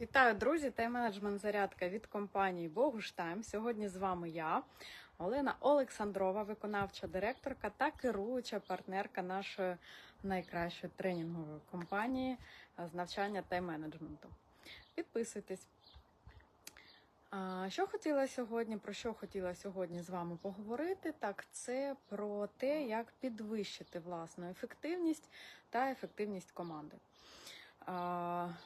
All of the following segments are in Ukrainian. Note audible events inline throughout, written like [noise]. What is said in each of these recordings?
Вітаю, друзі! Тайм-менеджмент зарядка від компанії Богуштайм. Сьогодні з вами я, Олена Олександрова, виконавча директорка та керуюча партнерка нашої найкращої тренінгової компанії з навчання тайм-менеджменту. Підписуйтесь. Що хотіла сьогодні, про що хотіла сьогодні з вами поговорити? Так, це про те, як підвищити власну ефективність та ефективність команди.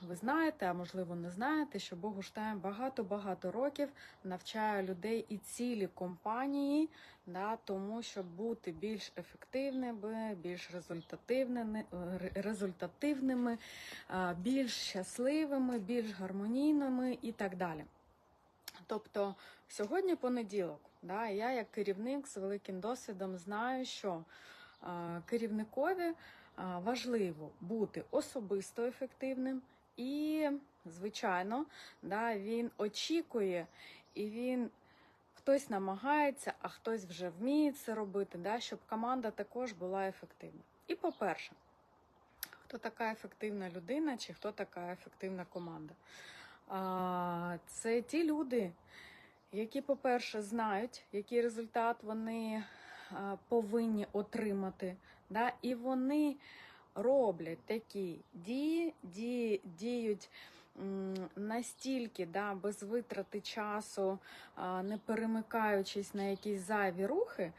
Ви знаєте, а можливо не знаєте, що Богуштайм багато-багато років навчає людей і цілі компанії, да, тому щоб бути більш ефективними, більш результативними, результативними, більш щасливими, більш гармонійними і так далі. Тобто сьогодні понеділок, да, я як керівник з великим досвідом знаю, що керівникові важливо бути особисто ефективним і, звичайно, да, він очікує і він. Хтось намагається, а хтось вже вміє це робити, да, щоб команда також була ефективна. І по-перше, хто така ефективна людина чи хто така ефективна команда? А, Це ті люди, які, по-перше, знають, який результат вони повинні отримати. Да? І вони роблять такі дії, дії діють настільки да, без витрати часу, не перемикаючись на якісь зайві рухи,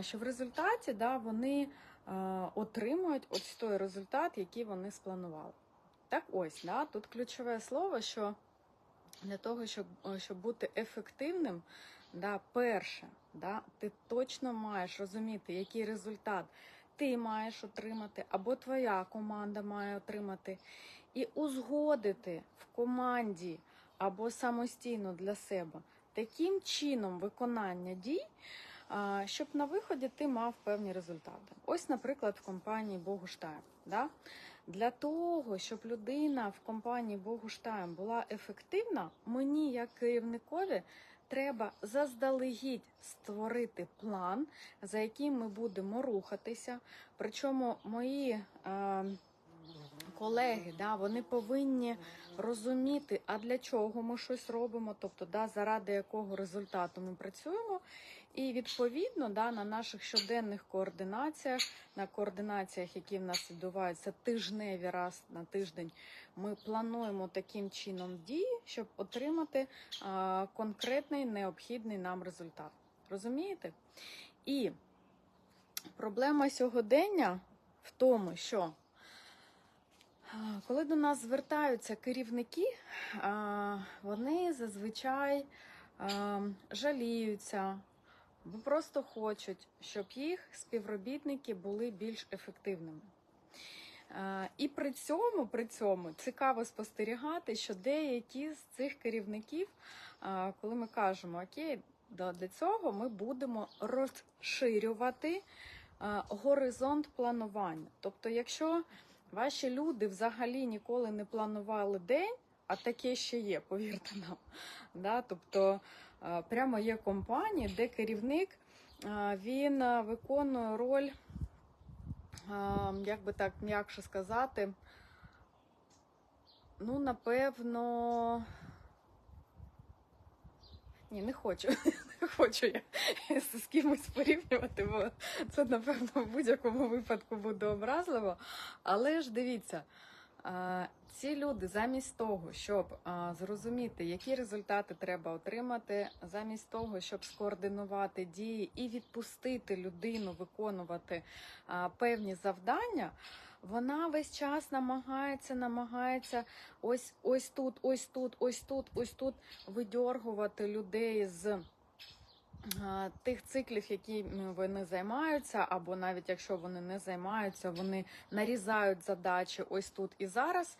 що в результаті да, вони отримують ось той результат, який вони спланували. Так ось, да, тут ключове слово, що для того, щоб щоб бути ефективним, да, перше, да, ти точно маєш розуміти, який результат ти маєш отримати, або твоя команда має отримати, і узгодити в команді або самостійно для себе таким чином виконання дій, щоб на виході ти мав певні результати. Ось, наприклад, в компанії Богуштайм. Да? Для того, щоб людина в компанії Богуштайм була ефективна, мені, як керівникові, треба заздалегідь створити план, за яким ми будемо рухатися. Причому мої е, колеги, да, вони повинні розуміти, а для чого ми щось робимо, тобто да, заради якого результату ми працюємо. І відповідно да, на наших щоденних координаціях, на координаціях, які в нас відбуваються тижневі раз на тиждень, ми плануємо таким чином дії, щоб отримати а, конкретний необхідний нам результат. Розумієте? І проблема сьогодення в тому, що коли до нас звертаються керівники, вони зазвичай жаліються бо просто хочуть, щоб їх співробітники були більш ефективними. І при цьому при цьому цікаво спостерігати, що деякі з цих керівників, коли ми кажемо, окей, для цього ми будемо розширювати горизонт планування. Тобто, якщо ваші люди взагалі ніколи не планували день, а таке ще є, повірте нам. Да? Тобто прямо є компанії, де керівник він виконує роль, як би так м'якше сказати, ну, напевно. Ні, не хочу. Хочу я [laughs] з кимось порівнювати, бо це, напевно, в будь-якому випадку буде образливо. Але ж дивіться, ці люди замість того, щоб зрозуміти, які результати треба отримати, замість того, щоб скоординувати дії і відпустити людину виконувати певні завдання, вона весь час намагається, намагається ось ось тут, ось тут, ось тут, ось тут видьоргувати людей з тих циклів, які вони займаються, або навіть якщо вони не займаються, вони нарізають задачі ось тут і зараз.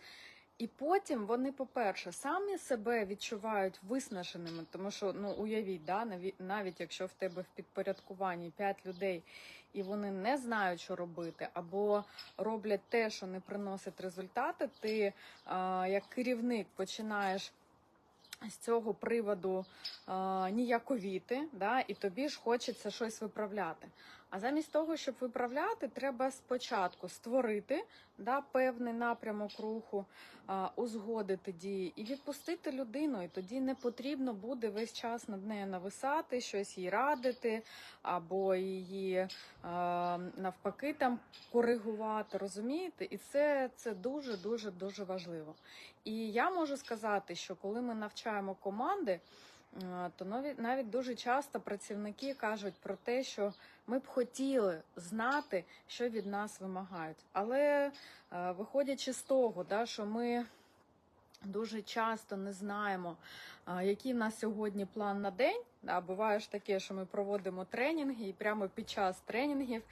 І потім вони, по-перше, самі себе відчувають виснаженими, тому що ну уявіть, да, навіть якщо в тебе в підпорядкуванні 5 людей і вони не знають, що робити, або роблять те, що не приносить результати, ти а, як керівник починаєш з цього приводу е, ніяковіти, да, і тобі ж хочеться щось виправляти. А замість того, щоб виправляти, треба спочатку створити да, певний напрямок руху, а, узгодити дії і відпустити людину. І тоді не потрібно буде весь час над нею нависати, щось їй радити, або її а, навпаки там коригувати. Розумієте? І це, це дуже дуже дуже важливо. І я можу сказати, що коли ми навчаємо команди. Е, то навіть дуже часто працівники кажуть про те, що ми б хотіли знати, що від нас вимагають. Але е, виходячи з того, що ми дуже часто не знаємо, е, який в нас сьогодні план на день. Да, буває ж таке, що ми проводимо тренінги, і прямо під час тренінгів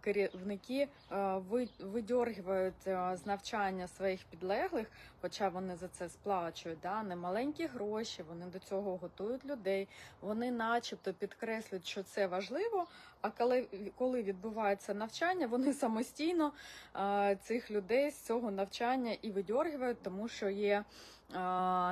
керівники а, видьоргують з навчання своїх підлеглих, хоча вони за це сплачують, да, немаленькі гроші, вони до цього готують людей, вони начебто підкреслюють, що це важливо. А коли, коли відбувається навчання, вони самостійно цих людей з цього навчання і видьоргують, тому що є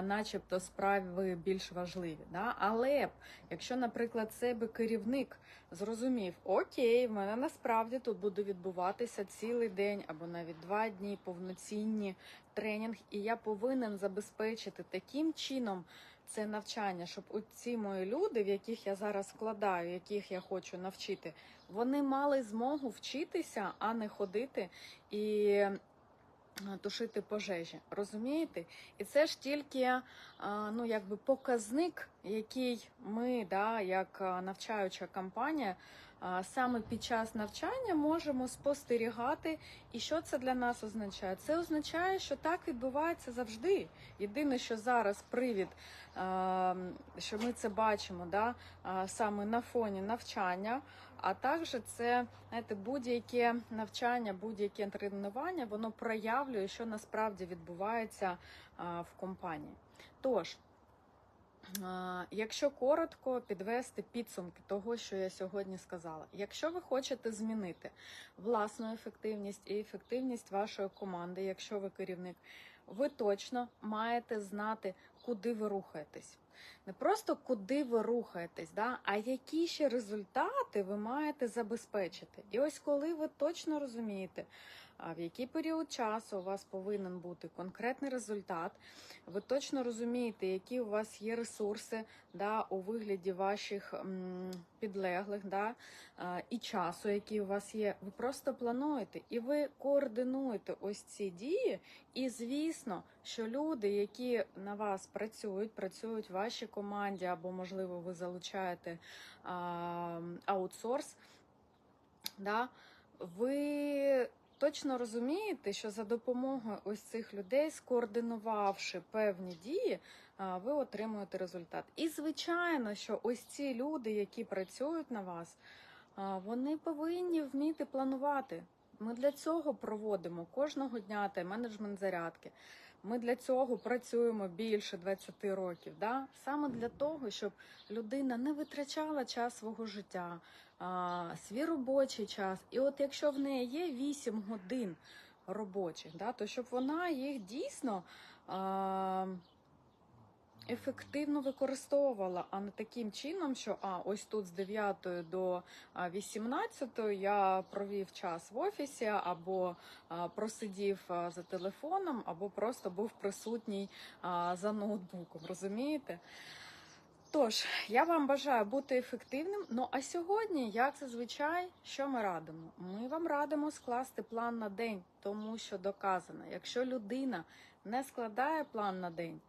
начебто справи більш важливі. Да? Але якщо, наприклад, себе керівник зрозумів, окей, в мене насправді тут буде відбуватися цілий день або навіть два дні повноцінні тренінг, і я повинен забезпечити таким чином. Це навчання, щоб ці мої люди, в яких я зараз вкладаю, яких я хочу навчити, вони мали змогу вчитися, а не ходити і тушити пожежі. Розумієте? І це ж тільки е, ну, якби показник, який ми, да, як е, навчаюча компанія, е, саме під час навчання можемо спостерігати. І що це для нас означає? Це означає, що так відбувається завжди. Єдине, що зараз привід, е, що ми це бачимо, да, е, саме на фоні навчання. А також це знаєте, будь-яке навчання, будь-яке тренування, воно проявлює, що насправді відбувається в компанії. Тож, якщо коротко підвести підсумки того, що я сьогодні сказала, якщо ви хочете змінити власну ефективність і ефективність вашої команди, якщо ви керівник, ви точно маєте знати, куди ви рухаєтесь. Не просто куди ви рухаєтесь, да, а які ще результати ви маєте забезпечити. І ось коли ви точно розумієте, в який період часу у вас повинен бути конкретний результат, ви точно розумієте, які у вас є ресурси да, у вигляді ваших підлеглих да, і часу, який у вас є. Ви просто плануєте і ви координуєте ось ці дії. І звісно, що люди, які на вас працюють, працюють в вашій команді, або, можливо, ви залучаєте а, аутсорс, да, ви точно розумієте, що за допомогою ось цих людей, скоординувавши певні дії, ви отримуєте результат. І звичайно, що ось ці люди, які працюють на вас, вони повинні вміти планувати. Ми для цього проводимо кожного дня тайм-менеджмент зарядки. Ми для цього працюємо більше 20 років. Да? Саме для того, щоб людина не витрачала час свого життя, а, свій робочий час. І от якщо в неї є 8 годин робочих, да, то щоб вона їх дійсно. А, Ефективно використовувала, а не таким чином, що а ось тут з 9 до 18 я провів час в офісі, або просидів за телефоном, або просто був присутній за ноутбуком. Розумієте? Тож, я вам бажаю бути ефективним. Ну а сьогодні, як зазвичай, що ми радимо? Ми вам радимо скласти план на день, тому що доказано, якщо людина не складає план на день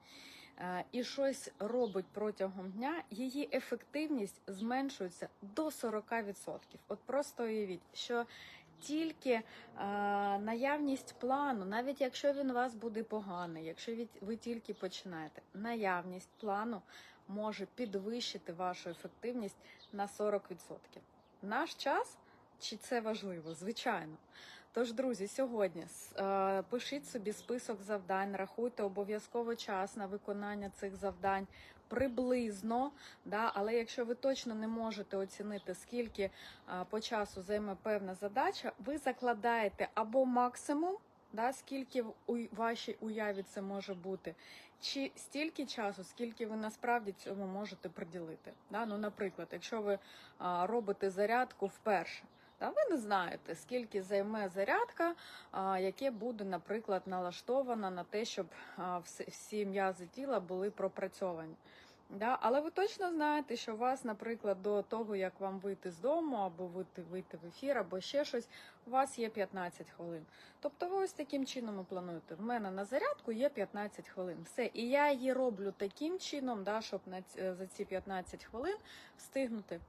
і щось робить протягом дня, її ефективність зменшується до 40%. От просто уявіть, що тільки е, наявність плану, навіть якщо він у вас буде поганий, якщо ви тільки починаєте, наявність плану може підвищити вашу ефективність на 40%. Наш час чи це важливо? Звичайно. Тож, друзі, сьогодні е, пишіть собі список завдань, рахуйте обов'язково час на виконання цих завдань приблизно. Да? Але якщо ви точно не можете оцінити, скільки е, по часу займе певна задача, ви закладаєте або максимум да, скільки в у- вашій уяві це може бути, чи стільки часу, скільки ви насправді цьому можете приділити. Да? Ну, наприклад, якщо ви а, робите зарядку вперше. Та ви не знаєте, скільки займе зарядка, яке буде, наприклад, налаштована на те, щоб всі- м'язи тіла були пропрацьовані. Да? Але ви точно знаєте, що у вас, наприклад, до того, як вам вийти з дому, або вийти, вийти в ефір, або ще щось, у вас є 15 хвилин. Тобто ви ось таким чином і плануєте. В мене на зарядку є 15 хвилин. Все. І я її роблю таким чином, да, щоб на за ці 15 хвилин встигнути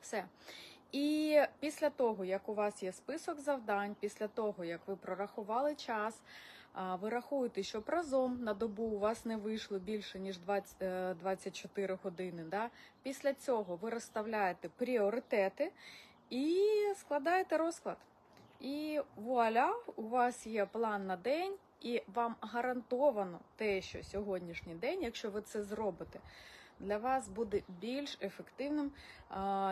все. І після того, як у вас є список завдань, після того, як ви прорахували час, ви рахуєте, щоб разом на добу у вас не вийшло більше, ніж 20, е, 24 години. Да? Після цього ви розставляєте пріоритети і складаєте розклад. І вуаля, у вас є план на день, і вам гарантовано те, що сьогоднішній день, якщо ви це зробите, для вас буде більш ефективним,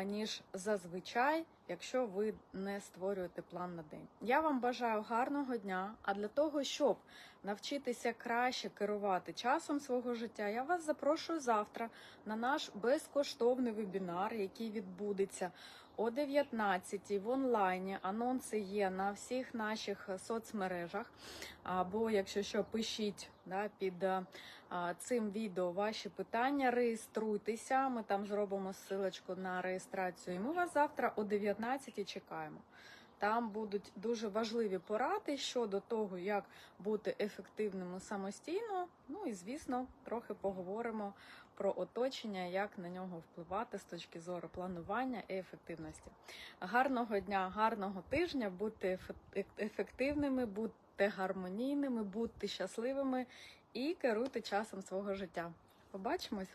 ніж зазвичай, якщо ви не створюєте план на день. Я вам бажаю гарного дня. А для того, щоб навчитися краще керувати часом свого життя, я вас запрошую завтра на наш безкоштовний вебінар, який відбудеться о 19 в онлайні. Анонси є на всіх наших соцмережах. Або, якщо що, пишіть да, під е, а, цим відео ваші питання, реєструйтеся. Ми там зробимо ссылочку на реєстрацію. І ми вас завтра о 19 чекаємо. Там будуть дуже важливі поради щодо того, як бути ефективними самостійно. Ну і звісно, трохи поговоримо про оточення, як на нього впливати з точки зору планування і ефективності. Гарного дня, гарного тижня, будьте ефе- ефективними, будьте гармонійними, бути щасливими і керуйте часом свого життя. Побачимось!